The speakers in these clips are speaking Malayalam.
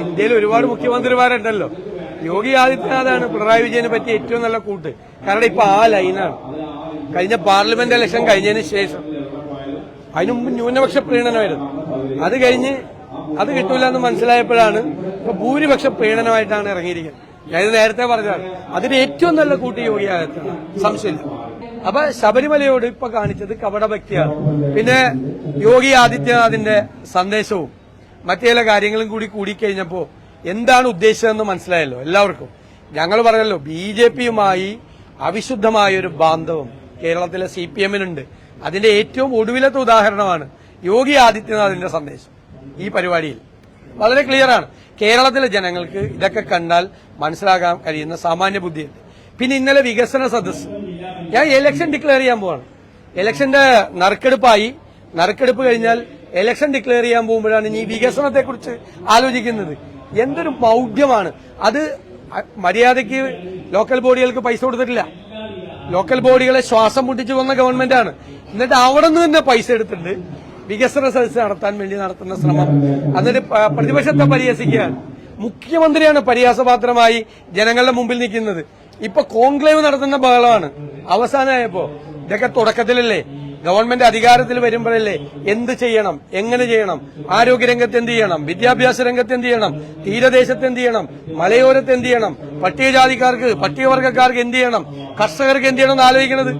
ഇന്ത്യയിൽ ഒരുപാട് മുഖ്യമന്ത്രിമാരുണ്ടല്ലോ. യോഗി ആദിത്യനാഥാണ് പിണറായി വിജയനെ പറ്റി ഏറ്റവും നല്ല കൂട്ട്. കാരണം ഇപ്പൊ ആ ലൈനാണ്. കഴിഞ്ഞ പാർലമെന്റ് ഇലക്ഷൻ കഴിഞ്ഞതിന് ശേഷം. അതിനു മുമ്പ് ന്യൂനപക്ഷ പ്രീണനമായിരുന്നു. അത് കഴിഞ്ഞ് അത് കിട്ടൂല എന്ന് മനസ്സിലായപ്പോഴാണ് ഇപ്പൊ ഭൂരിപക്ഷ പ്രീണനമായിട്ടാണ് ഇറങ്ങിയിരിക്കുന്നത്. ഞാനിത് നേരത്തെ പറഞ്ഞതാണ്. അതിന് ഏറ്റവും നല്ല കൂട്ടി യോഗി ആദിത്യനാഥ്. സംശയമില്ല. അപ്പൊ ശബരിമലയോട് ഇപ്പൊ കാണിച്ചത് കപടഭക്തിയാണ്. പിന്നെ യോഗി ആദിത്യനാഥിന്റെ സന്ദേശവും. മറ്റു ചില കാര്യങ്ങളും കൂടി കൂടിക്കഴിഞ്ഞപ്പോ എന്താണ് ഉദ്ദേശിച്ചതെന്ന് മനസ്സിലായല്ലോ എല്ലാവർക്കും. ഞങ്ങൾ പറഞ്ഞല്ലോ ബി ജെ പിയുമായി അവിശുദ്ധമായ ഒരു ബാന്ധവം കേരളത്തിലെ സി പി എമ്മിനുണ്ട്. അതിന്റെ ഏറ്റവും ഒടുവിലത്തെ ഉദാഹരണമാണ് യോഗി ആദിത്യനാഥിന്റെ സന്ദേശം ഈ പരിപാടിയിൽ. വളരെ ക്ലിയറാണ് കേരളത്തിലെ ജനങ്ങൾക്ക് ഇതൊക്കെ കണ്ടാൽ മനസ്സിലാക്കാൻ കഴിയുന്ന സാമാന്യ ബുദ്ധിയുണ്ട്. പിന്നെ ഇന്നലെ വികസന സദസ് ഞാൻ ഇലക്ഷൻ ഡിക്ലെയർ ചെയ്യാൻ പോവാണ്. ഇലക്ഷന്റെ നറുക്കെടുപ്പായി. നറുക്കെടുപ്പ് കഴിഞ്ഞാൽ ഇലക്ഷൻ ഡിക്ലെയർ ചെയ്യാൻ പോകുമ്പോഴാണ് ഈ വികസനത്തെ കുറിച്ച് ആലോചിക്കുന്നത്. എന്തൊരു മൗഢ്യമാണ്. അത് മര്യാദയ്ക്ക് ലോക്കൽ ബോഡികൾക്ക് പൈസ കൊടുത്തിട്ടില്ല. ലോക്കൽ ബോഡികളെ ശ്വാസം മുട്ടിച്ചു കൊന്ന ഗവൺമെന്റാണ് എന്നിട്ട് അവിടെ നിന്ന് തന്നെ പൈസ എടുത്തിട്ട് വികസന സദസ്സ് നടത്താൻ വേണ്ടി നടത്തുന്ന ശ്രമം. പ- പ്രതിപക്ഷത്തെ പരിഹസിക്കുകയാണ് മുഖ്യമന്ത്രിയാണ് പരിഹാസപാത്രമായി ജനങ്ങളുടെ മുമ്പിൽ നിൽക്കുന്നത്. ഇപ്പൊ കോൺക്ലേവ് നടത്തുന്ന ബഹളമാണ്. അവസാനമായപ്പോ ഇതൊക്കെ തുടക്കത്തിലല്ലേ? ഗവൺമെന്റ് അധികാരത്തിൽ വരുമ്പോഴല്ലേ എന്ത് ചെയ്യണം? എങ്ങനെ ചെയ്യണം? ആരോഗ്യരംഗത്ത് എന്ത് ചെയ്യണം? വിദ്യാഭ്യാസ രംഗത്ത് എന്ത് ചെയ്യണം? തീരദേശത്ത് എന്ത് ചെയ്യണം? മലയോരത്ത് എന്ത് ചെയ്യണം? പട്ടികജാതിക്കാർക്ക് പട്ടികവർഗക്കാർക്ക് എന്ത് ചെയ്യണം? കർഷകർക്ക് എന്ത് ചെയ്യണം എന്ന് ആലോചിക്കണത്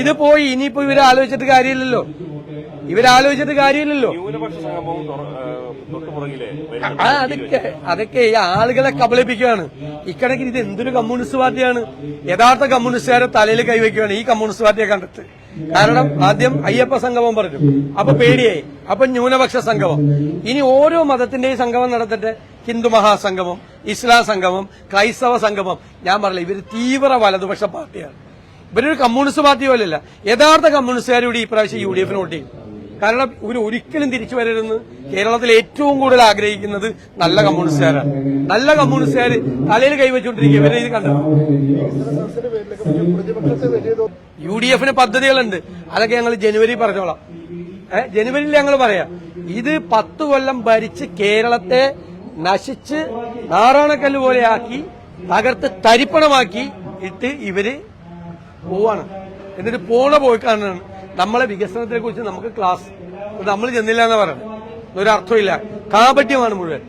ഇത് പോയി ഇനിയിപ്പോ ഇവരെ ആലോചിച്ചിട്ട് കാര്യമില്ലല്ലോ. ഇവരാലോചിച്ചിട്ട് കാര്യമില്ലല്ലോ. ആ അതൊക്കെ അതൊക്കെ ഈ ആളുകളെ കബളിപ്പിക്കുകയാണ്. ഇക്കണക്കിന് ഇത് എന്തൊരു കമ്മ്യൂണിസ്റ്റ് പാർട്ടിയാണ്? യഥാർത്ഥ കമ്മ്യൂണിസ്റ്റുകാരെ തലയിൽ കൈവയ്ക്കുകയാണ് ഈ കമ്മ്യൂണിസ്റ്റ് പാർട്ടിയെ കണ്ടിട്ട്. കാരണം ആദ്യം അയ്യപ്പ സംഗമം പറഞ്ഞു. അപ്പൊ പേടിയായി. അപ്പൊ ന്യൂനപക്ഷ സംഗമം. ഇനി ഓരോ മതത്തിന്റെയും സംഗമം നടത്തിട്ട് ഹിന്ദു മഹാസംഗമം ഇസ്ലാം സംഗമം ക്രൈസ്തവ സംഗമം. ഞാൻ പറഞ്ഞില്ല ഇവർ തീവ്ര വലതുപക്ഷ പാർട്ടിയാണ്. ഇവരൊരു കമ്മ്യൂണിസ്റ്റ് പാർട്ടി പോലെയല്ല. യഥാർത്ഥ കമ്മ്യൂണിസ്റ്റുകാരോട് ഈ പ്രാവശ്യം യു ഡി എഫിന് വോട്ട് ചെയ്യും കാരണം ഇവർ ഒരിക്കലും തിരിച്ചു വരരുതെന്ന് കേരളത്തിൽ ഏറ്റവും കൂടുതൽ ആഗ്രഹിക്കുന്നത് നല്ല കമ്മ്യൂണിസ്റ്റുകാരാണ്. നല്ല കമ്മ്യൂണിസ്റ്റുകാർ തലയിൽ കൈവച്ചുകൊണ്ടിരിക്കുക ഇവരെ ഇത് കണ്ടത് യു ഡി എഫിന് പദ്ധതികളുണ്ട്. അതൊക്കെ ഞങ്ങൾ ജനുവരി പറഞ്ഞോളാം. ജനുവരിയിൽ ഞങ്ങൾ പറയാം ഇത് പത്ത് കൊല്ലം ഭരിച്ച് കേരളത്തെ നശിച്ച് നാറാണക്കല്ല് പോലെ ആക്കി തകർത്ത് തരിപ്പണമാക്കി ഇട്ട് ഇവർ പോവാണ്. എന്നിട്ട് പോണ പോയിക്കാണാണ് നമ്മളെ വികസനത്തെ കുറിച്ച് നമുക്ക് ക്ലാസ് നമ്മൾ ചെന്നില്ല എന്ന് പറയുന്നത്. ഒരർത്ഥമില്ല കാപട്യമാണ് മുഴുവൻ.